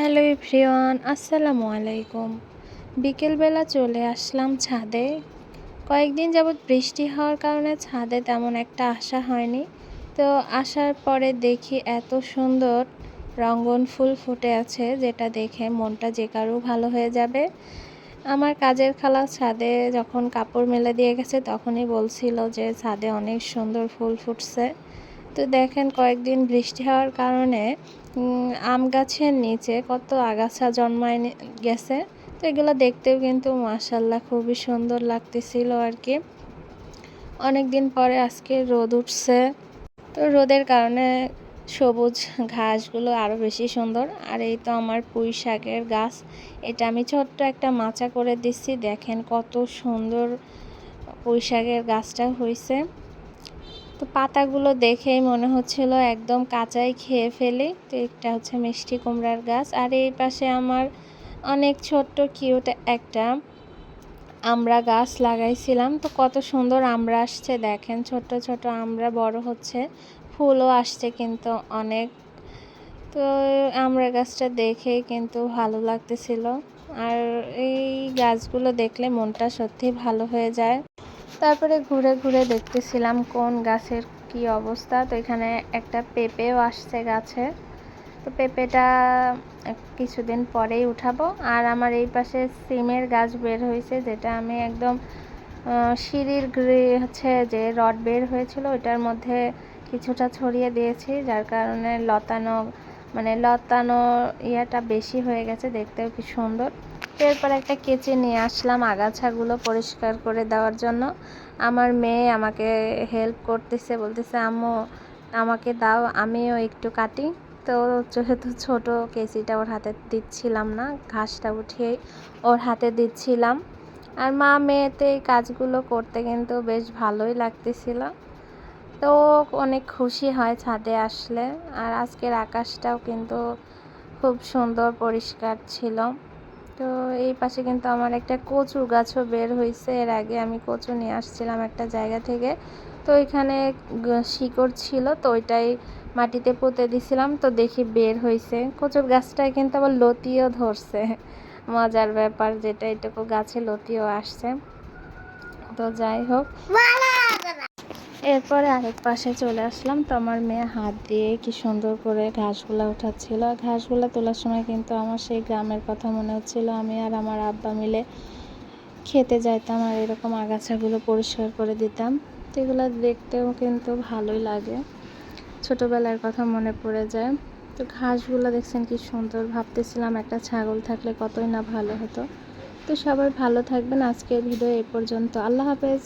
Hello everyone, আসসালামু আলাইকুম। বিকেলবেলা চলে আসলাম ছাদে। কয়েকদিন যাবৎ বৃষ্টি হওয়ার কারণে ছাদে তেমন একটা আসা হয়নি। তো আসার পরে দেখি এত সুন্দর রঙ্গন ফুল ফুটে আছে, যেটা দেখে মনটা যে কারও ভালো হয়ে যাবে। আমার কাজের খালা ছাদে যখন কাপড় মেলে দিয়ে গেছে, তখনই বলছিল যে ছাদে অনেক সুন্দর ফুল ফুটছে। তো দেখেন কয়েকদিন বৃষ্টি হওয়ার কারণে আম গাছের নিচে কত আগাছা জন্মায় গেছে। তো এগুলো দেখতেও কিন্তু মাসাল্লাহ খুবই সুন্দর লাগতেছিল আর কি। অনেক দিন পরে আজকে রোদ উঠছে। তো রোদের কারণে সবুজ ঘাসগুলো আরও বেশি সুন্দর। আর এই তো আমার পুঁই শাকের গাছ। এটা আমি ছোট্ট একটা মাচা করে দিচ্ছি। দেখেন কত সুন্দর পুঁই শাকের গাছটা হয়েছে তো পাতাগুলো দেখেই মনে হচ্ছিল একদম কাঁচাই খেয়ে ফেলি। তো একটা হচ্ছে মিষ্টি কুমড়ার গাছ। আর এই পাশে আমার অনেক ছোট্ট কিউট একটা আমরা গাছ লাগাইছিলাম। তো কত সুন্দর আমরা আসছে, দেখেন ছোট ছোট আমরা, বড় হচ্ছে, ফুলও আসছে কিন্তু অনেক। তো আমরা গাছটা দেখে কিন্তু ভালো লাগতেছিল। আর এই গাছগুলো দেখলে মনটা সত্যি ভালো হয়ে যায়। তারপরে ঘুরে ঘুরে দেখতেছিলাম কোন গাছের কি অবস্থা। তো এখানে একটা পেঁপেও আসছে গাছে। তো পেঁপেটা কিছুদিন পরেই উঠাবো। আর আমার এই পাশে সিমের গাছ বের হয়েছে, যেটা আমি একদম সিঁড়ির হচ্ছে যে রড বের হয়েছিল, ওইটার মধ্যে কিছুটা ছড়িয়ে দিয়েছি, যার কারণে লতানো মানে লতানো ইয়াটা বেশি হয়ে গেছে, দেখতেও কি সুন্দর। এরপর একটা কেচি নিয়ে আসলাম, আগাছাগুলো পরিষ্কার করে দেওয়ার জন্য। আমার মেয়ে আমাকে হেল্প করতেছে, বলতেছে, আম্মু, আমাকে দাও, আমিও একটু কাটি। তো যেহেতু ছোট, কেচিটা ওর হাতে দিচ্ছিলাম না, ঘাসটা উঠিয়ে ওর হাতে দিচ্ছিলাম। আর মা মেয়েতে এই কাজগুলো করতে কিন্তু বেশ ভালোই লাগতেছিল। তো অনেক খুশি হয় ছাদে আসলে। আর আজকের আকাশটাও কিন্তু খুব সুন্দর পরিষ্কার ছিল। তো এই পাশে কিন্তু আমার একটা কচু গাছও বের হয়েছে এর আগে আমি কচু নিয়ে আসছিলাম একটা জায়গা থেকে। তো ওইখানে শিকড় ছিল, তো ওইটাই মাটিতে পুঁতে দিছিলাম, তো দেখি বের হয়েছে কচুর গাছটায় কিন্তু আবার লতিও ধরছে। মজার ব্যাপার যেটা, এটুকু গাছে লতিও আসছে। তো যাই হোক। এরপরে আরেক পাশে চলে আসলাম। তো আমার মেয়ে হাত দিয়ে কি সুন্দর করে ঘাসগুলো উঠাচ্ছিল। ঘাসগুলো তোলার সময় কিন্তু আমার সেই গ্রামের কথা মনে হচ্ছিল। আমি আর আমার আব্বা মিলে খেতে যাইতাম আর এরকম আগাছাগুলো পরিষ্কার করে দিতাম। তো এগুলো দেখতেও কিন্তু ভালোই লাগে। ছোটোবেলার কথা মনে পড়ে যায়। তো ঘাসগুলো দেখছেন কি সুন্দর। ভাবতেছিলাম একটা ছাগল থাকলে কতই না ভালো হতো। তো সবাই ভালো থাকবেন। আজকের ভিডিও এ পর্যন্ত। আল্লাহ হাফেজ।